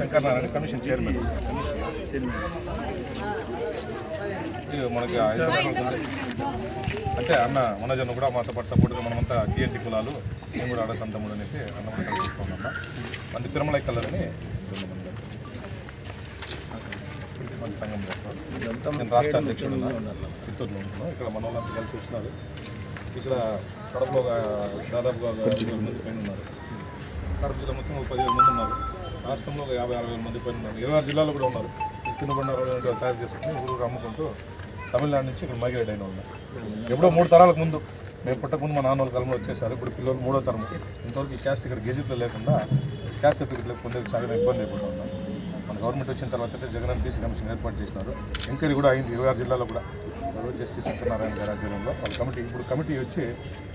Shankaranarayana commission chairman. ఇది మనకి హైదరాబాద్ ఉంటుంది. అంటే అన్న మనోజన్ కూడా మాతో పాటు సపోర్ట్గా మనమంతా టీఎన్టీ కులాలు నేను కూడా ఆడ తమ్ముడు అనేసి అన్న కూడా కలిపిస్తున్నాం అన్న. మంది తిరుమల కలర్ సంఘం నేను రాష్ట్ర అధ్యక్షుడు చిత్తూరులో ఉంటున్నాను ఇక్కడ మన వాళ్ళంతా కలిసి వచ్చినారు. ఇక్కడ కడపలో దాదాపుగా ఐదు మంది పైన ఉన్నారు. కడప జిల్లా మొత్తం ఒక పదివేల మంది ఉన్నారు. రాష్ట్రంలో ఒక యాభై అరవై వేల మంది పైన ఉన్నారు. ఇరవై జిల్లాలో కూడా ఉన్నారు. తినబండారు తయారు చేసుకుని ఊరు అమ్ముకుంటూ తమిళనాడు నుంచి ఇక్కడ మైగ్రేట్ అయిన ఉన్నారు ఎప్పుడో మూడు తరాలకు ముందు మేము పుట్టకముందు మా నాన్న వాళ్ళు కలమ వచ్చేసారు. ఇప్పుడు పిల్లలు మూడో తరం ఇంతవరకు ఈ క్యాస్ట్ ఇక్కడ గెజిట్లో లేకుండా క్యాస్ట్ సర్టిఫికెట్ పొందేది చాలా ఇబ్బంది లేకుండా ఉన్నాం మన గవర్నమెంట్ వచ్చిన తర్వాత అయితే జగన్ బీసీ కమిషన్ ఏర్పాటు చేసినారు. ఎంక్వైరీ కూడా అయింది. ఇరవై ఆరు జిల్లాలో కూడా. గౌరవ జస్టిస్ సత్యనారాయణ గారి ఆధ్వర్యంలో వాళ్ళ కమిటీ ఇప్పుడు కమిటీ వచ్చి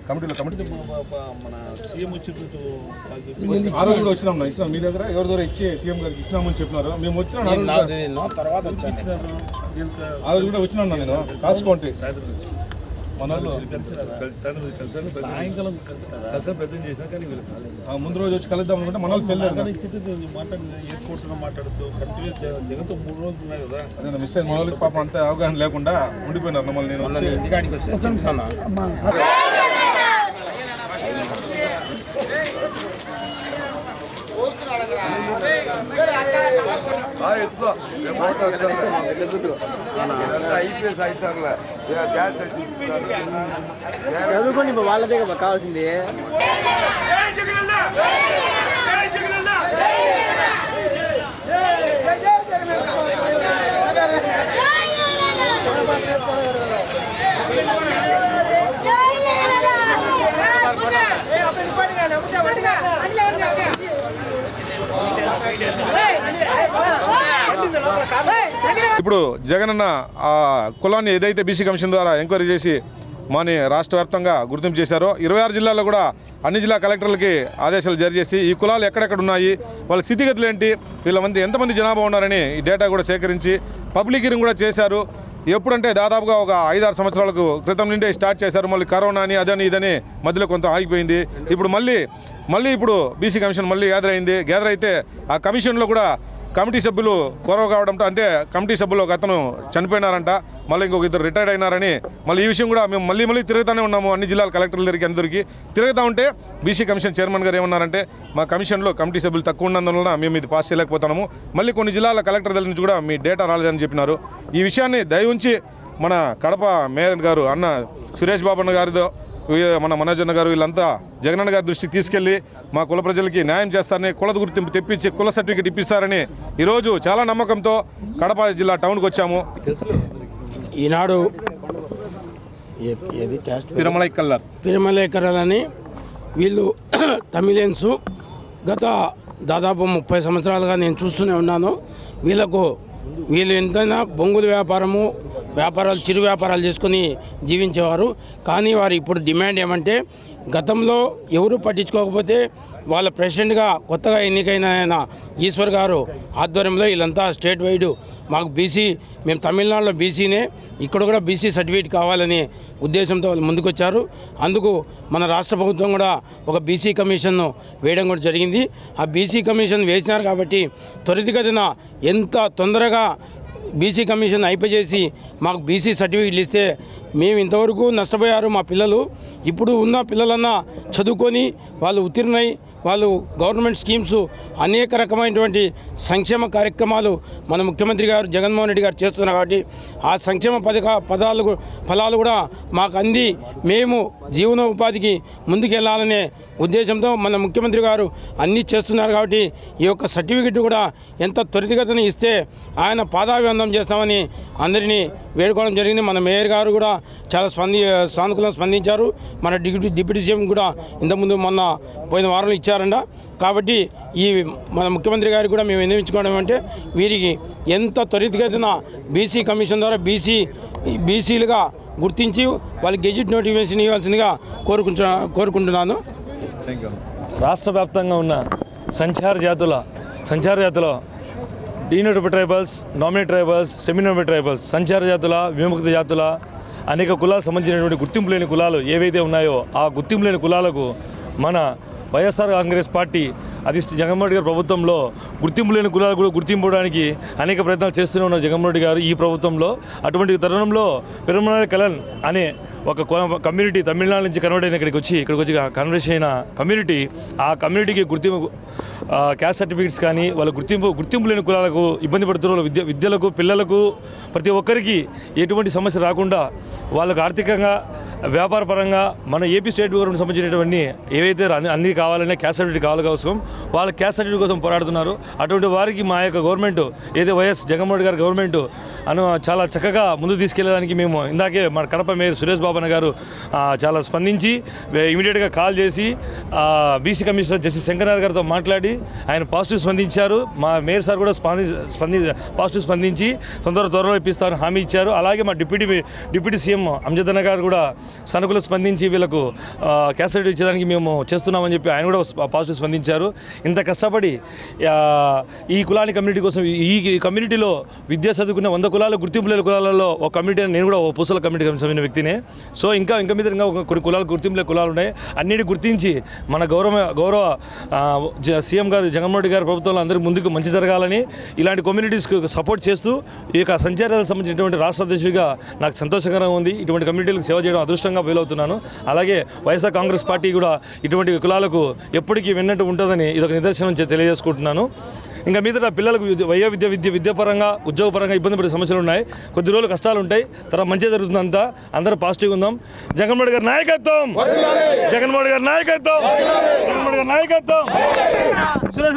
కమిటీలో కమిటీ మన సీఎం వచ్చినట్టు ఆ రోజు కూడా వచ్చినాం ఇచ్చినాం. మీ దగ్గర ఎవరి ద్వారా ఇచ్చి సీఎం గారికి ఇచ్చినామని చెప్పినారు. మేము వచ్చినాం తర్వాత ఆ రోజు కూడా వచ్చినాను నేను. కాసుకోండి. మన వాళ్ళు సాయంకాలం కలిసినారా ఆ ముందు రోజు వచ్చి కలుద్దాం అనుకుంటే మన వాళ్ళు తెలియదు కానీ చిట్టు మాట్లాడింది ఏ కోర్టులో మాట్లాడుతూ కంటిన్యూ జగన్తో మూడు రోజులు ఉన్నాయి కదా. అదే మిస్ అయింది మన వాళ్ళకి పాపం అంత అవగాహన లేకుండా ఉండిపోయినారు మమ్మల్ని నేను వచ్చి. ఇంటికాడికి ఐపీఎస్ అవుతారులే డ్యాన్స్ చదువుకోండి ఇప్పుడు వాళ్ళదే కదా కావాల్సింది. ఇప్పుడు జగనన్న ఆ కులాన్ని ఏదైతే బీసీ కమిషన్ ద్వారా ఎంక్వైరీ చేసి మాని రాష్ట్ర వ్యాప్తంగా గుర్తింపు చేశారో ఇరవై ఆరు జిల్లాల్లో కూడా అన్ని జిల్లా కలెక్టర్లకి ఆదేశాలు జారీ చేసి ఈ కులాలు ఎక్కడెక్కడ ఉన్నాయి వాళ్ళ స్థితిగతులు ఏంటి వీళ్ళ మంది ఎంతమంది జనాభా ఉన్నారని ఈ డేటా కూడా సేకరించి పబ్లిక్ హీరింగ్ కూడా చేశారు. ఎప్పుడంటే దాదాపుగా ఒక ఐదారు సంవత్సరాలకు క్రితం నుండే స్టార్ట్ చేశారు మళ్ళీ కరోనా అని అదని ఇదని మధ్యలో కొంత ఆగిపోయింది. ఇప్పుడు మళ్ళీ మళ్ళీ ఇప్పుడు బీసీ కమిషన్ మళ్ళీ గ్యాదర్ అయింది. గ్యాదర్ అయితే ఆ కమిషన్లో కూడా కమిటీ సభ్యులు కొరవ కావడంతో అంటే కమిటీ సభ్యులు ఒక అతను చనిపోయినారంట మళ్ళీ ఇంకొక ఇద్దరు రిటైర్డ్ అయినారని. మళ్ళీ ఈ విషయం కూడా మేము మళ్ళీ మళ్ళీ తిరుగుతూనే ఉన్నాము అన్ని జిల్లాల కలెక్టర్ల దగ్గరికి అందరికీ. తిరుగుతూ ఉంటే బీసీ కమిషన్ చైర్మన్ గారు ఏమన్నారంటే మా కమిషన్లో కమిటీ సభ్యులు తక్కువ ఉన్నందువలన మేము ఇది పాస్ చేయలేకపోతున్నాము. మళ్ళీ కొన్ని జిల్లాల కలెక్టర్ దగ్గర నుంచి కూడా మీ డేటా రాలేదని చెప్పినారు. ఈ విషయాన్ని దయ ఉంచి మన కడప మేయర్ గారు అన్న సురేష్ బాబన్న గారితో మన మనోజన్న గారు వీళ్ళంతా జగనన్న గారి దృష్టికి తీసుకెళ్ళి మా కుల ప్రజలకి న్యాయం చేస్తారని కుల గుర్తింపు తెప్పించి కుల సర్టిఫికేట్ ఇప్పిస్తారని ఈరోజు చాలా నమ్మకంతో కడప జిల్లా టౌన్కి వచ్చాము. ఈనాడు తిరుమల కల్లర్ పిరమలేకరాలని వీళ్ళు తమిళియన్స్. గత దాదాపు ముప్పై సంవత్సరాలుగా నేను చూస్తూనే ఉన్నాను. వీళ్ళకు వీళ్ళు ఎంతైనా బొంగుల వ్యాపారము వ్యాపారాలు చిరు వ్యాపారాలు చేసుకుని జీవించేవారు. కానీ వారు ఇప్పుడు డిమాండ్ ఏమంటే గతంలో ఎవరు పట్టించుకోకపోతే వాళ్ళ ప్రెసిడెంట్గా కొత్తగా ఎన్నికైన ఆయన ఈశ్వర్ గారు ఆధ్వర్యంలో వీళ్ళంతా స్టేట్ వైడ్ మాకు బీసీ మేము తమిళనాడులో బీసీనే ఇక్కడ కూడా బీసీ సర్టిఫికేట్ కావాలనే ఉద్దేశంతో వాళ్ళు ముందుకొచ్చారు. అందుకు మన రాష్ట్ర ప్రభుత్వం కూడా ఒక బీసీ కమిషన్ను వేయడం కూడా జరిగింది. ఆ బీసీ కమిషన్ వేసినారు కాబట్టి త్వరితగతిన ఎంత తొందరగా బీసీ కమిషన్ అయిపోయేసి మాకు బీసీ సర్టిఫికేట్లు ఇస్తే మేము ఇంతవరకు నష్టపోయారు మా పిల్లలు. ఇప్పుడు ఉన్న పిల్లలన్నా చదువుకొని వాళ్ళు ఉత్తీర్ణై వాళ్ళు గవర్నమెంట్ స్కీమ్స్ అనేక రకమైనటువంటి సంక్షేమ కార్యక్రమాలు మన ముఖ్యమంత్రి గారు జగన్మోహన్ రెడ్డి గారు చేస్తున్నారు కాబట్టి ఆ సంక్షేమ పథక పదాలు ఫలాలు కూడా మాకు అంది. మేము జీవనోపాధికి ముందుకెళ్ళాలనే ఉద్దేశంతో మన ముఖ్యమంత్రి గారు అన్నీ చేస్తున్నారు కాబట్టి ఈ యొక్క సర్టిఫికెట్ కూడా ఎంత త్వరితగతిన ఇస్తే ఆయన పాదాభివందనం చేస్తామని అందరినీ వేడుకోవడం జరిగింది. మన మేయర్ గారు కూడా చాలా స్పంది సానుకూలంగా స్పందించారు. మన డిప్యూటీ డిప్యూటీ సీఎం కూడా ఇంతకుముందు మొన్న పోయిన వారంలో ఇచ్చారు. ఇచ్చారంట కాబట్టి ఈ మన ముఖ్యమంత్రి గారికి కూడా మేము విన్నవించుకోవడం అంటే వీరికి ఎంత త్వరితగతిన బీసీ కమిషన్ ద్వారా బీసీ బీసీలుగా గుర్తించి వాళ్ళకి గెజిట్ నోటిఫికేషన్ ఇవ్వాల్సిందిగా కోరుకుంటు కోరుకుంటున్నాను. రాష్ట్ర వ్యాప్తంగా ఉన్న సంచార జాతుల సంచార జాతుల denotify tribals nomadic tribals seminomadic tribals సంచార జాతుల విముక్త జాతుల అనేక కులాలకు సంబంధించినటువంటి గుర్తింపు లేని కులాలు ఏవైతే ఉన్నాయో ఆ గుర్తింపు లేని కులాలకు మన వైఎస్ఆర్ కాంగ్రెస్ పార్టీ అది జగన్మోహన్ రెడ్డి గారి ప్రభుత్వంలో గుర్తింపు లేని కులాలు కూడా గుర్తింపడానికి అనేక ప్రయత్నాలు చేస్తూనే ఉన్నారు జగన్మోహన్ రెడ్డి గారు ఈ ప్రభుత్వంలో. అటువంటి తరుణంలో పెరుమల కలన్ అనే ఒక కమ్యూనిటీ తమిళనాడు నుంచి కన్వర్ట్ అయిన ఇక్కడికి వచ్చి ఇక్కడికి వచ్చి కన్వర్ట్ అయిన కమ్యూనిటీ ఆ కమ్యూనిటీకి గుర్తింపు క్యాస్ట్ సర్టిఫికేట్స్ కానీ వాళ్ళ గుర్తింపు గుర్తింపు లేని కులాలకు ఇబ్బంది పడుతున్న విద్య విద్యలకు పిల్లలకు ప్రతి ఒక్కరికి ఎటువంటి సమస్య రాకుండా వాళ్ళకు ఆర్థికంగా వ్యాపారపరంగా మన ఏపీ స్టేట్ గవర్నమెంట్ సంబంధించినటువంటి ఏవైతే అన్ని కావాలనే క్యాస్ట్ సర్టిఫికేట్ కావాలి కోసం వాళ్ళ క్యాస్ట్ సర్టిఫికేట్ కోసం పోరాడుతున్నారు. అటువంటి వారికి మా యొక్క గవర్నమెంట్ ఏదో వైఎస్ జగన్మోహన్ గారి గవర్నమెంట్ అను చాలా చక్కగా ముందు తీసుకెళ్ళడానికి మేము ఇందాకే మన కడప మేయర్ సురేష్ బాబన్న గారు చాలా స్పందించి ఇమీడియట్గా కాల్ చేసి బీసీ కమిషనర్ జస్టిస్ శంకరనాథ్ గారితో మాట్లాడి ఆయన పాజిటివ్ స్పందించారు. మా మేయర్ సార్ కూడా స్పంది స్పంది పాజిటివ్ స్పందించి తొందర త్వరలో ఇప్పిస్తామని హామీ ఇచ్చారు. అలాగే మా డిప్యూటీ డిప్యూటీ సీఎం అంజదన్న గారు కూడా సనుకులు స్పందించి వీళ్ళకు క్యాసెట్ ఇచ్చేదానికి మేము చేస్తున్నామని చెప్పి ఆయన కూడా పాజిటివ్ స్పందించారు. ఇంత కష్టపడి ఈ కులాని కమ్యూనిటీ కోసం ఈ కమ్యూనిటీలో విద్య చదువుకునే వంద కులాలు గుర్తింపు లేని కులాలలో ఒక కమ్యూనిటీ నేను కూడా ఓ పూసల కమ్యూనిటీ సంబంధించిన వ్యక్తినే. సో ఇంకా ఇంకా మీద ఇంకా ఒక కొన్ని కులాలు గుర్తింపు లేని కులాలు ఉన్నాయి. అన్నిటి గుర్తించి మన గౌరవ గౌరవ జ- సీఎం గారు జగన్మోహన్ రెడ్డి గారి ప్రభుత్వంలో అందరూ ముందుకు మంచి జరగాలని ఇలాంటి కమ్యూనిటీస్కి సపోర్ట్ చేస్తూ ఈ యొక్క సంచారాలకు సంబంధించినటువంటి రాష్ట్ర అధ్యక్షుడిగా నాకు సంతోషకరంగా ఉంది. ఇటువంటి కమ్యూనిటీలకు సేవ చేయడం అదృష్టంగా ఫీల్ అవుతున్నాను అలాగే వైఎస్ఆర్ కాంగ్రెస్ పార్టీ కూడా ఇటువంటి కులాలకు ఎప్పటికీ విన్నట్టు ఉంటుందని ఇదొక నిదర్శనం తెలియజేసుకుంటున్నాను. ఇంకా మీద పిల్లలకు వయో విద్య విద్య విద్యాపరంగా ఉద్యోగపరంగా ఇబ్బంది పడే సమస్యలు ఉన్నాయి. కొద్ది రోజులు కష్టాలు ఉంటాయి. తర్వాత మంచిగా జరుగుతుంది అంతా అందరూ పాజిటివ్గా ఉందాం. జగన్మోహన్ గారి నాయకత్వం! జగన్మోహన్ గారి నాయకత్వం! జగన్మోహన్ గారి నాయకత్వం! సురేష్